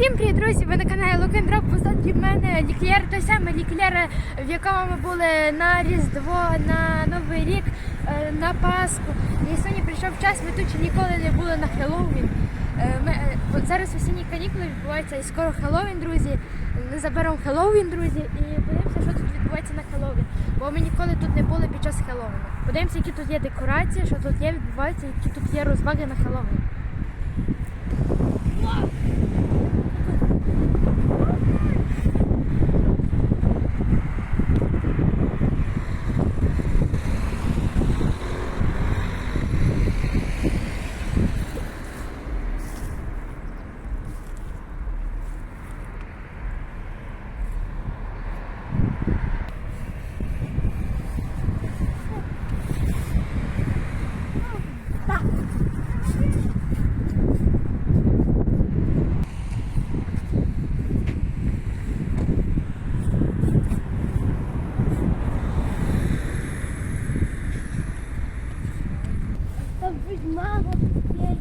Всім привіт, друзі! Ви на каналі Лукендроп. Позаді мене ліклєр, той самий ліклєр, в якому ми були на Різдво, на Новий рік, е, на Пасху. І сьогодні прийшов час, ми тут ще ніколи не були на Хеллоуін. Е, е, зараз осінні канікули відбуваються і скоро Хеллоуін, друзі. Ми заберемо Хеллоуін, друзі, і подивимося, що тут відбувається на Хеллоуін. Бо ми ніколи тут не були під час Хеллоуіну. Подивимося, які тут є декорації, що тут є, відбувається, які тут є розваги на Хеллоуін. Там будь мама теперь.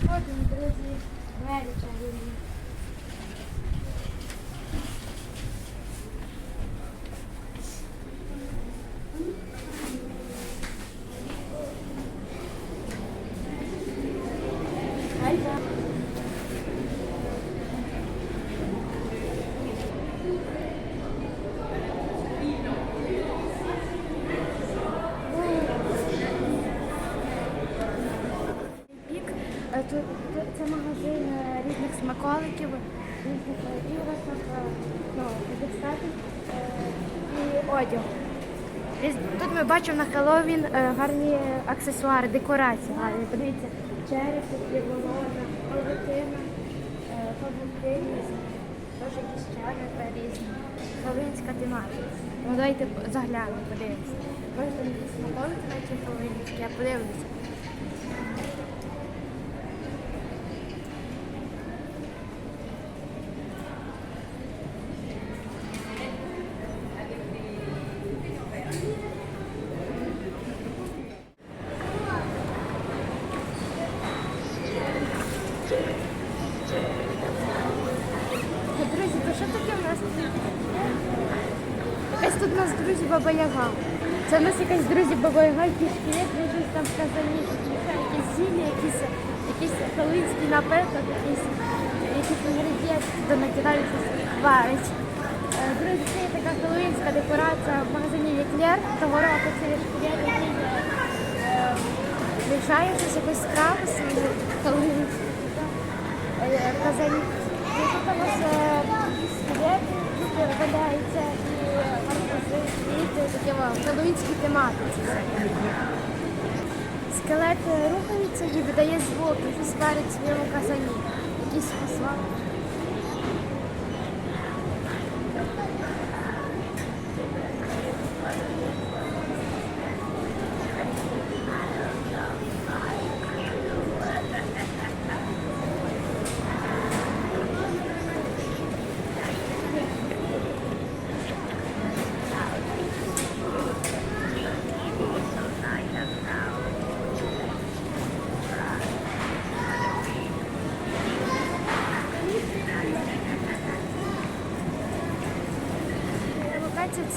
Заходимо, друзі, двері чарівні. Альба. Пік. Е, Тут тут це магазин е, різних е, е, декстатів і одяг. Тут ми бачимо на Хеллоуін е, гарні аксесуари, декорації гарні. Подивіться, черепи, волона, павутина, е, теж якісь черепи різні. Хеллоуінська тематика. Ну, давайте заглянемо, подивимося. Може там якісь на ті хеллоуінські, я подивлюся. Друзі, то що таке в нас? Якась тут у нас, друзі, баба Яга. Це в нас якась, друзі, баба Яга, якийсь шкілет, якісь там казані, якісь зілля, якісь, якийсь халинський напиток, якісь, якісь інгредієнти, де накидають варить. Е, Друзі, це є така халинська декорація в магазині Віклер. Того року це є шкілет, який е, мішає щось якось скрабу свою халинську. Е, казані. Тут у нас е, тут валяються і арбузи, квіти, хеллоуінські тематиці. Скелет рухається і видає звуки, і сварить своєму казані. Якісь посвали.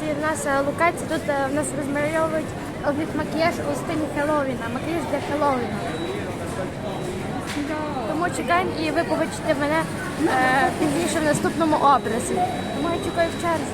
Локація ці в нас локація локації тут е, в нас розмальовують роблять макіяж у стилі Хеллоуіна, макіяж для Хеллоуіна. Тому чекаємо і ви побачите мене е, пізніше в наступному образі. Тому я чекаю в черзі.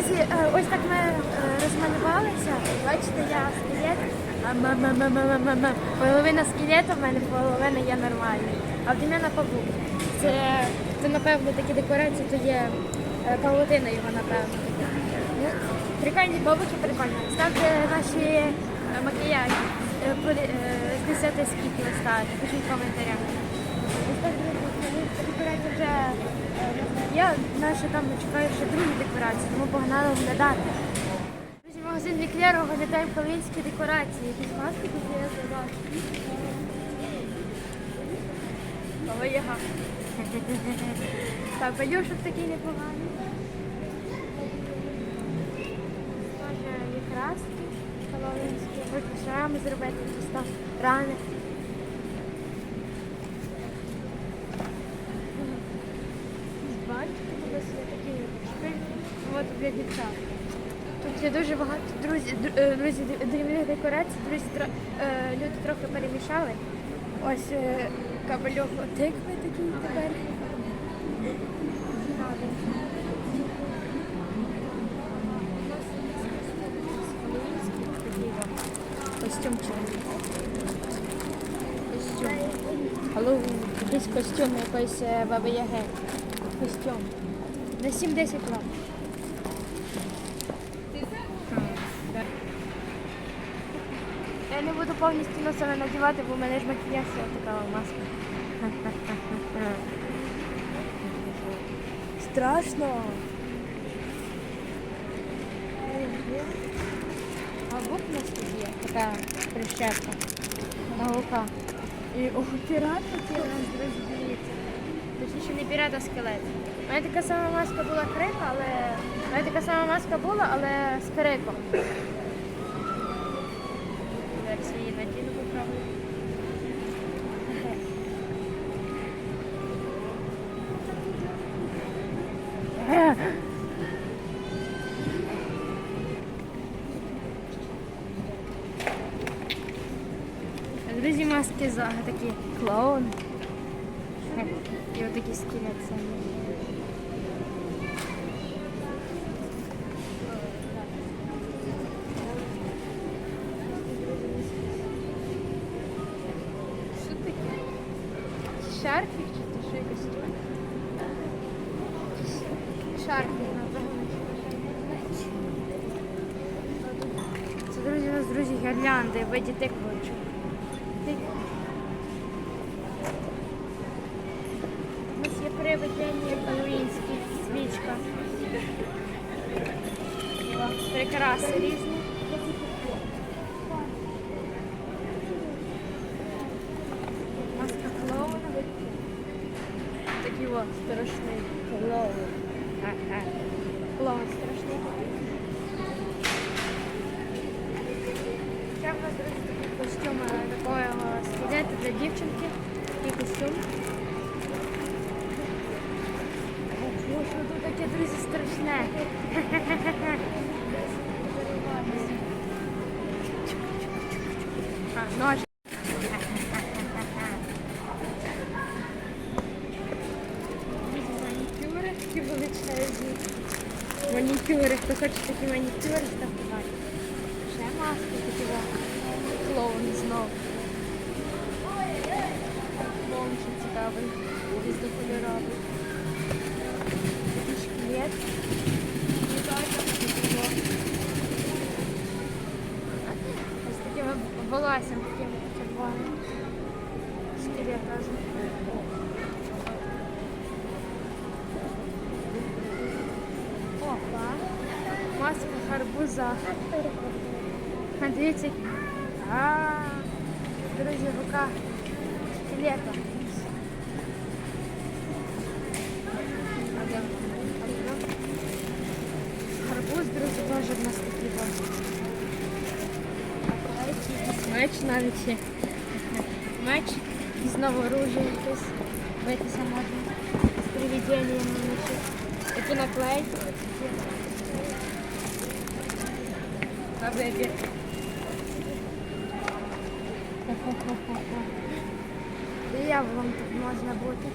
Друзі, е, ось так ми е, розмалювалися. Бачите, я скелет. Половина скелета в мене, половина є нормальний. А в Дем'яна павук. Це, це напевно такі декорації, то є е, павутина його, напевно. Ну, Прикольні бабуки, прикольні. Ставте наші макіяжі. Е, полі- е, З 10 скільки ви ставите, пишіть в коментарях. Декорації вже я наша там чекаю ще другі декорації, тому погнали оглядати. Друзі, магазин Віклєр оглядаємо хеллоуінські декорації. Якісь маски тут є. Ой. Так, пойдешок такий непоганий. Тоже є краски. Можна шрами зробити, якісь рани. Бачите, у нас є такі для дівчат. Тут є дуже багато друзі, е, друзі, дрібних декорацій. Друзі, е, люди трохи перемішали. Ось е, кабельок тикви такий тепер. Костюм чорний. Костюм. Алло, якийсь костюм якоїсь баби Яги. Костюм. На 7-10 лап. Я не буду повністю на себе надівати, бо в мене ж макіяж є така маска. Страшно. А губ у нас тут є така прищепка на гука. І о, пірат у нас, друзі. Точніше не пірат, а скелет. У мене така сама маска була крика, але. У мене така сама маска була, але з криком. Зараз її надіну поправлю. Друзі, маски за такі клоун. І отакі скелет самі. Що таке? Шарфік чи то що якось тут? Шарфік, напевно. Це, друзі, гірлянди, виді хочу. Нас є привидення хеллоуінські, свічка. Прикраси різні. дівчинки. Такий костюм. Ось що тут таке, друзі, страшне. А, нож. Манікюри такі величезні. Манікюри, хто хоче такі манікюри, ставте ще цікавий. Різнокольоровий. Такий шкілет. І бачите, такий во. Ось таким волоссям таким червоним. Шкілет теж. Опа. Маска гарбуза. А, Дивіться. які- А, друзі, рука скелета. навіть ще меч і знову оружие якесь. Битися можна з привіденнями вночі. Такі наклейки. На вибір. Дияволом тут можна бути.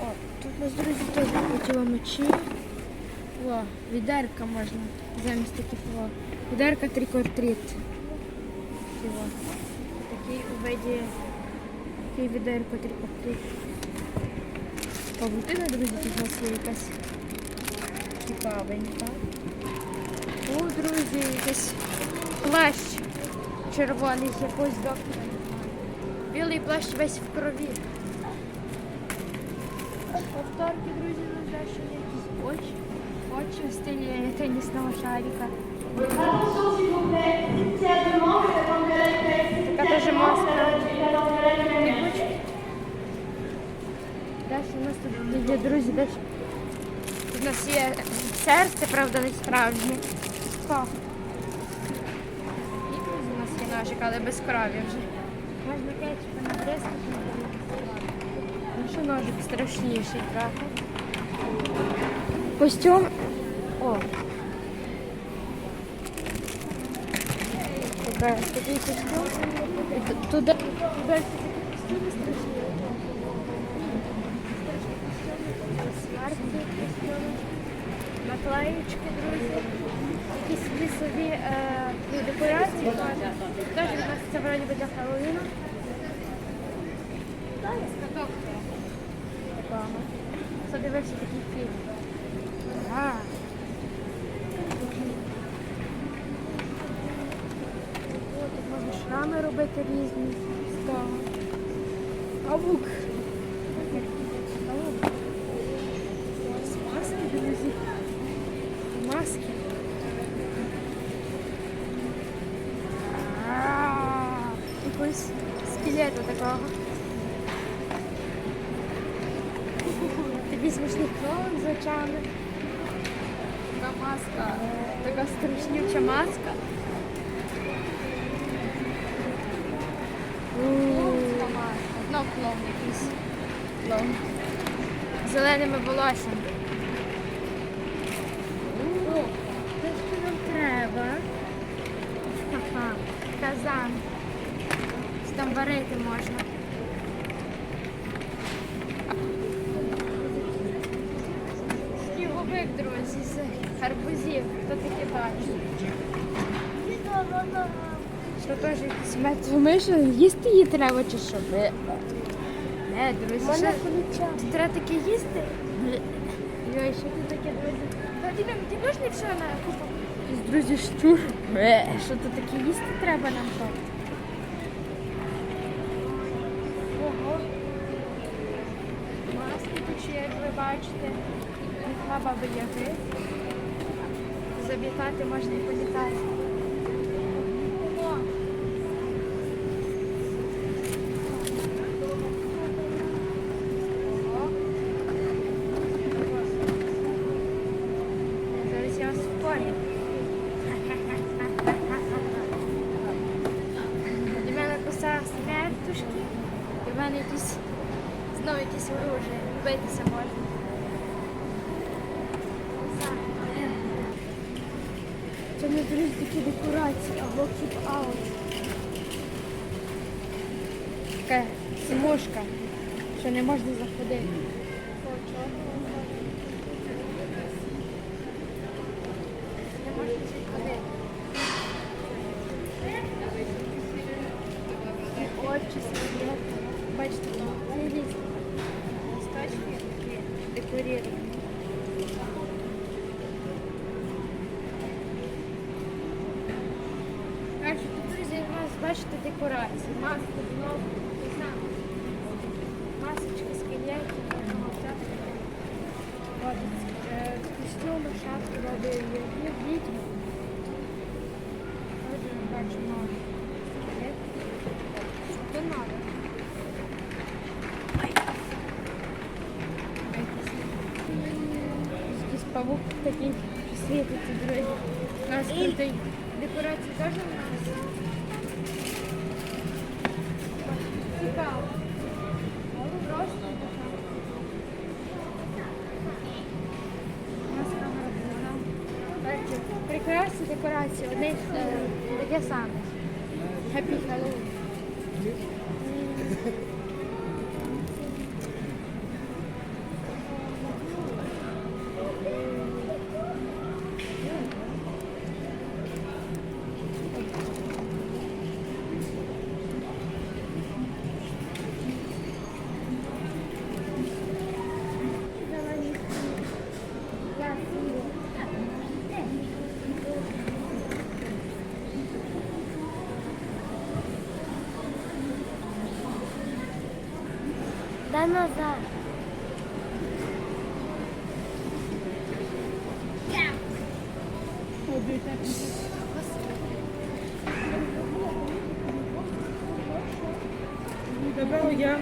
О, тут нас, друзі, теж хотіла мечі. О, відерка можна замість таких о. Відерка трикортріт. Такий у виді такий відерко трикортріт. Павутина, друзі, тут у якась цікавенька. О, друзі, якийсь плащ червоний з доктора. Білий плащ весь в крові. Повторки, друзі, нас далі якісь очі. В стилі тенісного шарика. Така теж маска. Далі у нас тут є, друзі, далі. Тут у нас є серце, правда, не справжнє. І друзі, у нас є ножик, але без крові вже. Можна кетчупа натрескати. Ну що ножик страшніший трохи. Костюм. О. Така, такий костюм. Туди, туди костюми страшні. Костюми. Наклеїчки, друзі. Якісь лісові е, декорації. Теж у нас це вроді би для Хеллоуіну. Скаток. Реклама. Задивився такий фільм. А. О, тут можна шрами робити різні. Павук. Павук. Ось маски, друзі. Маски. А, Якогось скелету такого. Такий смішний клоун з очами. Маска. Така страшнюча маска. Знов клоун якийсь. Клоун. Зеленими волоссями. О, те, що нам треба. Ага, казан. Там варити можна. Сніговик, друзі, з Хто таке бачить? Що теж якийсь мед вимишло, їсти її треба чи що? Бе. Не, друзі, що треба таке їсти? Йой, що тут таке, друзі? Владимир, ти можеш не все на купу? Друзі, щур. Що тут таке їсти треба нам то? Ого. Маски тут ще, як ви бачите. Два баби яги. Завітати можна і політати. О. Ого. Зараз я вас впорю. До мене коса смертушки. До мене якісь знову якісь оружие. Битися можна. Не друзі такі декорації або кіп-аут. Така смужка, що не можна заходити. Не можна заходити. Очі. Бачите, цілі листочки декоріровані. Бачите, тут друзі, у нас бачите декорації. Маски знову. те саме. Масочки, е, Костюми, шапки, води, відьми. Отже, ми бачимо скелет. То надо? Якийсь павук такий світиться, друзі. У нас крутий. Декорації теж у нас. Прекрасні декорації. Одне е, таке саме. Happy Halloween. Isırmaz ha. Bebek gel.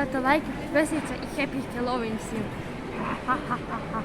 Ставте лайки, підписуйтесь і хеппі Хеллоуін всім. Ха-ха-ха-ха.